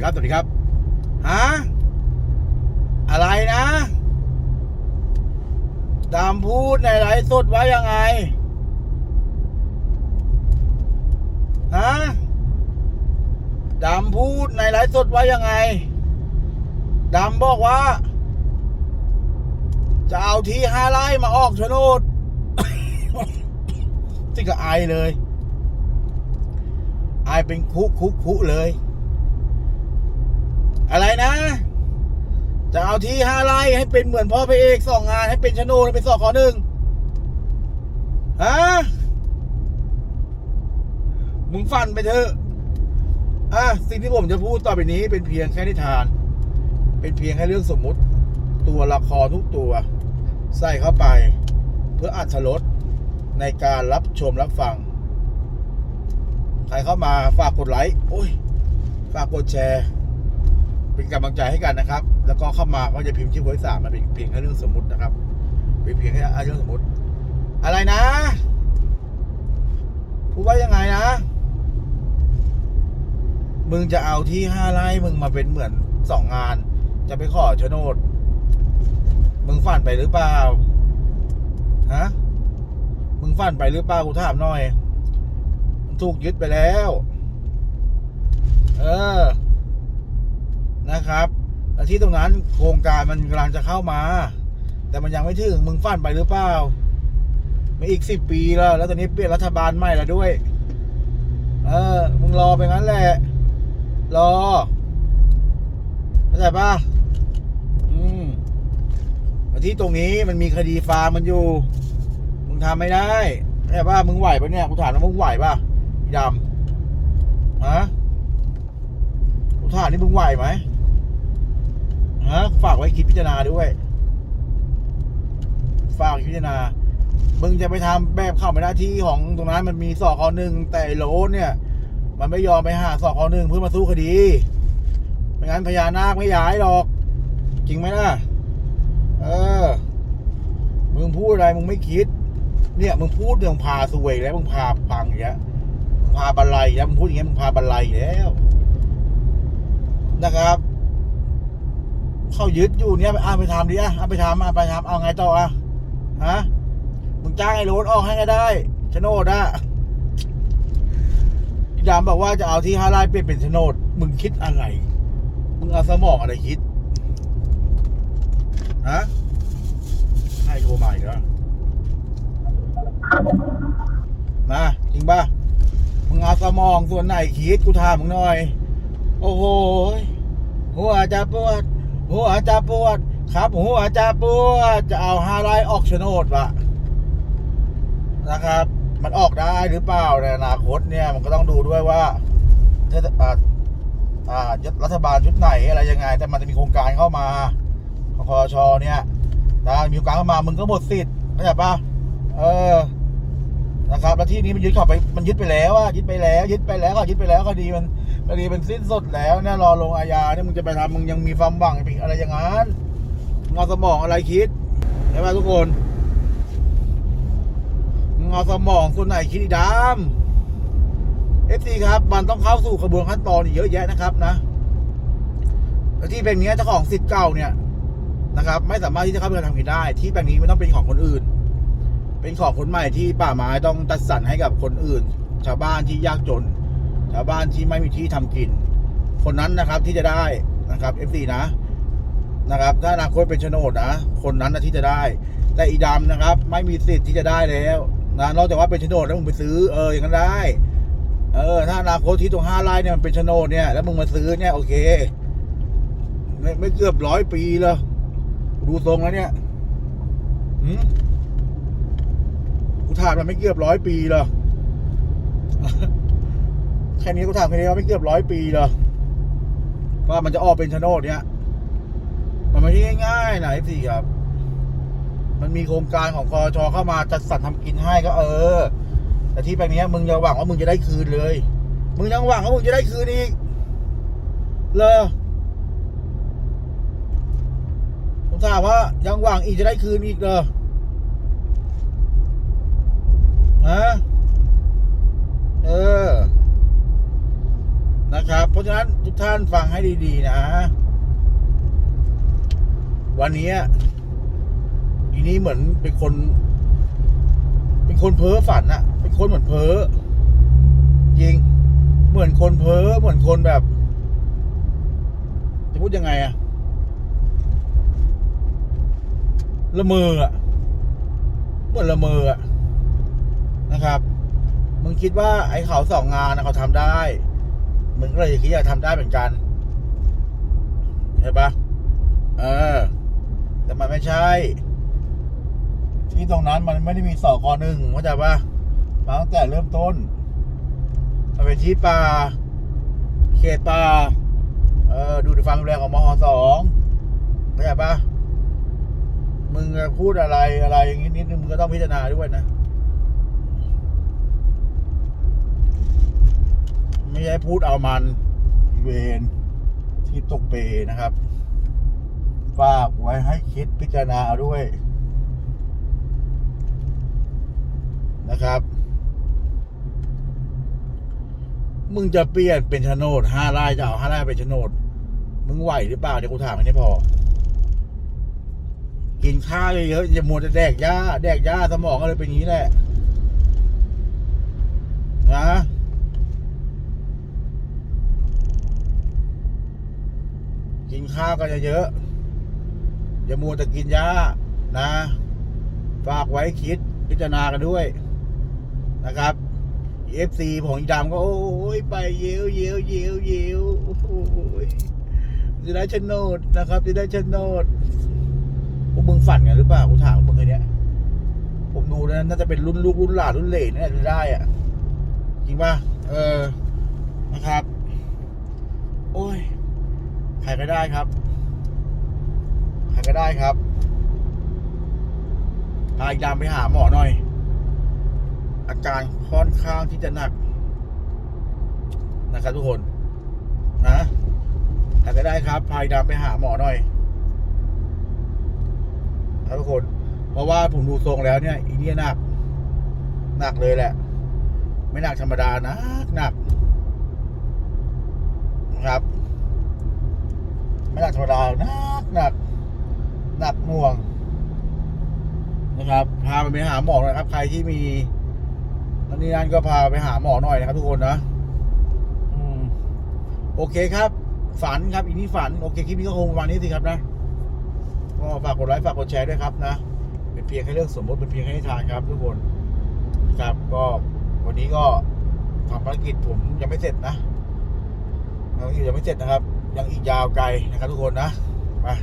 ดีครับ สวัสดีครับ ฮะ อะไรนะดำพูดในไลฟ์สดว่ายังไง ฮะดำพูดในไลฟ์สดว่ายังไงดำบอกว่า จะเอาที่ห้าไร่มาออกโฉนดที่ก็อเลย ไอเป็นคุคุคุเลย นะ จะเอาที่ห้าไร่ให้เป็นเหมือนพ่อพระเอกสองงานให้เป็นชโนให้เป็นสอขอหนึ่งฮะมึงฟันไปเถอะอะสิ่งที่ผมจะพูดต่อไปนี้เป็นเพียงแค่นิทาน เป็นเพียงแค่เรื่องสมมุติ ตัวละครทุกตัว ใส่เข้าไป เพื่ออัดรสในการรับชมรับฟัง ใครเข้ามาฝากกดไลค์โอ้ย ฝากกดแชร์ เป็นกำลังใจให้กันนะครับ แล้วก็เข้ามาก็จะพิมพ์ชื่อโพสามมันเป็นเพียงแค่เรื่องสมมุตินะครับเป็นเพียงแค่เรื่องสมมุติ อะไรนะพูดว่ายังไงนะมึงจะเอาที่ห้าไร่มึงมาเป็นเหมือนสองงาน จะไปขอโฉนด มึงฝันไปหรือเปล่าฮะมึงฝันไปหรือเปล่ากูถามหน่อย มันถูกยึดไปแล้ว เออ นะครับแล้วที่ตรงนั้นโครงการมันกำลังจะเข้ามา แต่มันยังไม่ถึงมึงฝันไปหรือเปล่าไม่อีกสิบปีแล้วแล้วตอนนี้เปลี่ยนรัฐบาลใหม่แล้วด้วย เออมึงรอไปงั้นแหละ รอเข้าใจปะอืมที่ตรงนี้มันมีคดีฟาร์มมันอยู่ มึงทำไม่ได้เข้าใจปะมึงไหวปะเนี่ยกูถามว่ามึงไหวปะดำฮะกูถามนี่มึงไหวไหมะฝากไว้คิดพิจารณาด้วย ฝากพิจารณามึงจะไปทำแบบเข้าไม่ได้ที่ของตรงนั้นมันมีสอคอหนึ่งแต่โหลเนี่ย มันไม่ยอมไปหาสอคอหนึ่งเพื่อมาสู้คดีไม่งั้นพญานาคไม่ย้ายหรอก จริงไหมล่ะเออ มึงพูดอะไรมึงไม่คิด เนี่ยมึงพูดเรื่องพาสวยแล้วมึงพาพังอย่างเงี้ยมึงพาบันไลแล้วมึงพูดอย่างเงี้ยมึงพาบันไลแล้วนะครับ เข้ายึดอยู่เนี่ยเอาไปทำดิอะเอาไปทำเอาไปทำเอาไงต่ออะฮะมึงจ้างไอ้โรถออกให้ก็ได้ชโนดอะพี่ดำบอกว่าจะเอาที่ห้าไร่เปลี่ยนเป็นชโนด มึงคิดอะไร มึงเอาสมองอะไรคิดฮะให้โทรมาอีกแล้วมาจริงป่ะมึงเอาสมองส่วนไหนคิดกูถามมึงหน่อย โอ้โหหัวจะปวด หัวจะปวด ครับหัวจะปวด จะเอาห้าไร่ออกโฉนดวะนะครับ มันออกได้หรือเปล่าในอนาคตเนี่ยมันก็ต้องดูด้วยว่าเทศอ่าอ่ารัฐบาลชุดไหนอะไรยังไง แต่มันจะมีโครงการเข้ามาของคอชเนี่ยถ้ามีโครงการเข้ามามึงก็หมดสิทธิ์เข้าใจปะเออนะครับ แล้วที่นี้มันยึดเข้าไปมันยึดไปแล้วอะยึดไปแล้ว ยึดไปแล้วก็ยึดไปแล้วคดีมัน คดีมันสิ้นสุดแล้วเนี่ยรอลงอาญาเนี่ยมึงจะไปทำมึงยังมีความหวังอะไรอย่างนั้นมึงาสมองอะไรคิดใช่ไหมทุกคนมึงาสมองส่วนไหนคิดดำเอฟซีครับมันต้องเข้าสู่กระบวนขั้นตอนอีกเยอะแยะนะครับนะที่แปลงนี้เจ้าของสิทธิ์เก่าเนี่ยนะครับ ไม่สามารถที่จะเข้าไปทำผิดได้ ที่แปลงนี้ไม่ต้องเป็นของคนอื่น เป็นของคนใหม่ที่ป่าไม้ต้องจัดสรรให้กับคนอื่น ชาวบ้านที่ยากจน ชาวบ้านที่ไม่มีที่ทำกิน คนนั้นนะครับที่จะได้นะครับเอนะนะครับ ถ้าอนาคตเป็นโฉนดนะ คนนั้นนะที่จะได้ แต่อีดำนะครับ ไม่มีสิทธิ์ที่จะได้แล้วนะนอกจากว่าเป็นโฉนดแล้วมึงไปซื้อเอออย่างนั้นได้เออถ้าอนาคตที่ตรงห้าไร่เนี่ยมันเป็นโฉนดเนี่ยแล้วมึงมาซื้อเนี่ยโอเค ไม่ไม่เกือบร้อยปีเลยดูทรงแล้วเนี่ยหืมกูถามมันไม่เกือบร้อยปีเลย แค่นี้กูถามแค่นี้ว่าไม่เกือบร้อยปีเลยว่ามันจะออกเป็นโนดเนี่ยมันไม่ใช่ง่ายๆนะไอ้สี่ครับ มันมีโครงการของคอชอเข้ามาจัดสรรทำกินให้ก็เออ แต่ที่แปลงนี้มึงอย่าหวังว่ามึงจะได้คืนเลย มึงยังหวังว่ามึงจะได้คืนอีกเลยผมถามว่ายังหวังอีกจะได้คืนอีกเหรอฮะเออ นะครับ เพราะฉะนั้นทุกท่านฟังให้ดีๆ นะ วันนี้อีนี้เหมือนเป็นคน เป็นคนเพ้อฝันอะเป็นคนเหมือนเพ้อจริง เหมือนคนเพ้อเหมือนคนแบบ จะพูดยังไงอะละเมออะเหมือนละเมออะนะครับ มึงคิดว่าไอ้เขาสองงานนะเขาทำได้ มึงก็เลยคิดอยากทำได้เหมือนกันใช่ปะเออ แต่มันไม่ใช่ ที่ตรงนั้นมันไม่ได้มีสอกอหนึ่งเข้าใจปะมาตั้งแต่เริ่มต้นมันเป็นที่ป่าเขตป่าเออดูในฟังดูแลของมหสองเข้าใจปะมึงพูดอะไรอะไรอย่างนี้นิดนึงมึงก็ต้องพิจารณาด้วยนะ ไม่ใช่พูดเอามันเวนที่ตกเปนะครับ ฝากไว้ให้คิดพิจารณาด้วย นะครับ มึงจะเปลี่ยนเป็นโฉนดห้าไร่จะเอาห้าไร่เป็นโฉนด มึงไหวหรือเปล่าเดี๋ยวกูถามแค่นี้พอ กินข้าวเยอะๆอย่ามัวแต่แดกหญ้า แดกหญ้าสมองก็เลยเป็นอย่างนี้แหละนะ กิน ข้าวก็เยอะๆอย่ามัวแต่กินยานะ ฝากไว้คิดพิจารณากันด้วยนะครับเอฟซีของอีดำก็ โอ้ยไปเยวเยวเยวเยวโอ้โหจะได้โนดนะครับจะได้โนดพวกมึงฝันกันหรือเปล่ากูถามมึงแค่เนี้ยผมดูนะน่าจะเป็นรุ่นลูกรุ่นหลานรุ่นเหลนนี่จะได้อะจริงป่ะเออนะครับ โอ้ย ใครก็ได้ครับ ใครก็ได้ครับพาอีกดำไปหาหมอหน่อย อาการค่อนข้างที่จะหนัก นะครับทุกคนนะใครก็ได้ครับพาอีกดำไปหาหมอหน่อยครับทุกคน เพราะว่าผมดูทรงแล้วเนี่ยอีเนี่ยหนัก หนักเลยแหละ ไม่หนักธรรมดานะหนักนะครับ ไม่หนักธรรมดาหนักหนักหนักหน่วง นะครับ พาไปหาหมอหน่อยครับ ใครที่มีนั่นนี่นั่นก็พาไปหาหมอหน่อยนะครับ ทุกคนนะอโอเคครับ ฝันครับอีนี่ฝัน โอเคคลิปนี้ก็คงประมาณนี้สิครับนะก็ฝากกดไลค์ฝากกดแชร์ด้วยครับนะเป็นเพียงแค่เรื่องสมมติเป็นเพียงแค่นิทานครับ ทุกคนครับก็วันนี้ก็ทำภารกิจผมยังไม่เสร็จนะภารกิจยังไม่เสร็จนะครับ ยังอีกยาวไกลนะครับทุกคนนะมา